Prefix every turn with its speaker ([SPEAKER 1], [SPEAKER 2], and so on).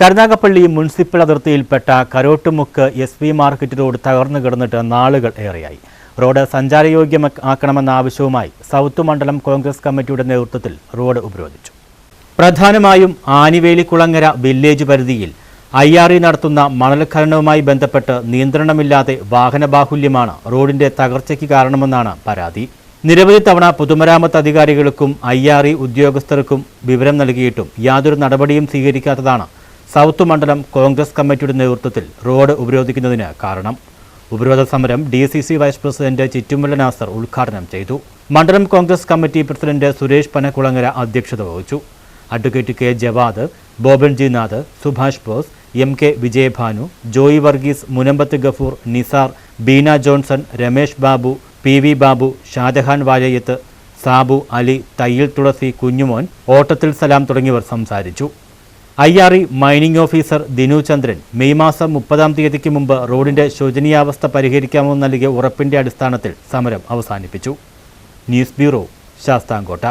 [SPEAKER 1] Karunagappally municipal അതിർത്തിയിൽപ്പെട്ട Karottumukku S V market road തകർന്നു കിടന്നിട്ട് നാളുകൾ ഏറെയായി. റോഡ് സഞ്ചാരയോഗ്യമാക്കണമെന്ന ആവശ്യവുമായി സൗത്ത് മണ്ഡലം കോൺഗ്രസ് കമ്മിറ്റിയുടെ നേതൃത്വത്തിൽ റോഡ് ഉപരോധിച്ചു. പ്രധാനമായും ആനിവേലിക്കുളങ്ങര വില്ലേജ് പരിധിയിൽ ഐ ആർ ഇ നടത്തുന്ന മണൽ ഖനനവുമായി ബന്ധപ്പെട്ട് നിയന്ത്രണമില്ലാതെ വാഹനബാഹുല്യമാണ് റോഡിന്റെ തകർച്ചയ്ക്ക് കാരണമെന്നാണ് പരാതി. നിരവധി തവണ പൊതുമരാമത്ത് അധികാരികൾക്കും ഐ ആർ ഇ ഉദ്യോഗസ്ഥർക്കും വിവരം നൽകിയിട്ടും യാതൊരു നടപടിയും സ്വീകരിക്കാത്തതാണ് സൗത്ത് മണ്ഡലം കോൺഗ്രസ് കമ്മിറ്റിയുടെ നേതൃത്വത്തിൽ റോഡ് ഉപരോധിക്കുന്നതിന് കാരണം. ഉപരോധ സമരം D C C vice president Chittumalla Nasar ഉദ്ഘാടനം ചെയ്തു. മണ്ഡലം കോൺഗ്രസ് കമ്മിറ്റി പ്രസിഡന്റ് സുരേഷ് പനക്കുളങ്ങര അധ്യക്ഷത വഹിച്ചു. Advocate K Javad Boban G Nath Subhash Bose M K Vijayabhanu Joy Varghese Munambathu Gafoor Nisar Beena Johnson Ramesh Babu P V Babu Shajahan Valayathu Sabu Ali Thayyil Thulasi Kunjumon Ottathil Salam തുടങ്ങിയവർ സംസാരിച്ചു. I R E mining officer Dinu Chandran May മാസം മുപ്പതാം തീയതിക്ക് മുമ്പ് റോഡിന്റെ ശോചനീയാവസ്ഥ പരിഹരിക്കാമെന്ന് നൽകിയ ഉറപ്പിന്റെ അടിസ്ഥാനത്തിൽ സമരം അവസാനിപ്പിച്ചു. News bureau Sasthamkotta.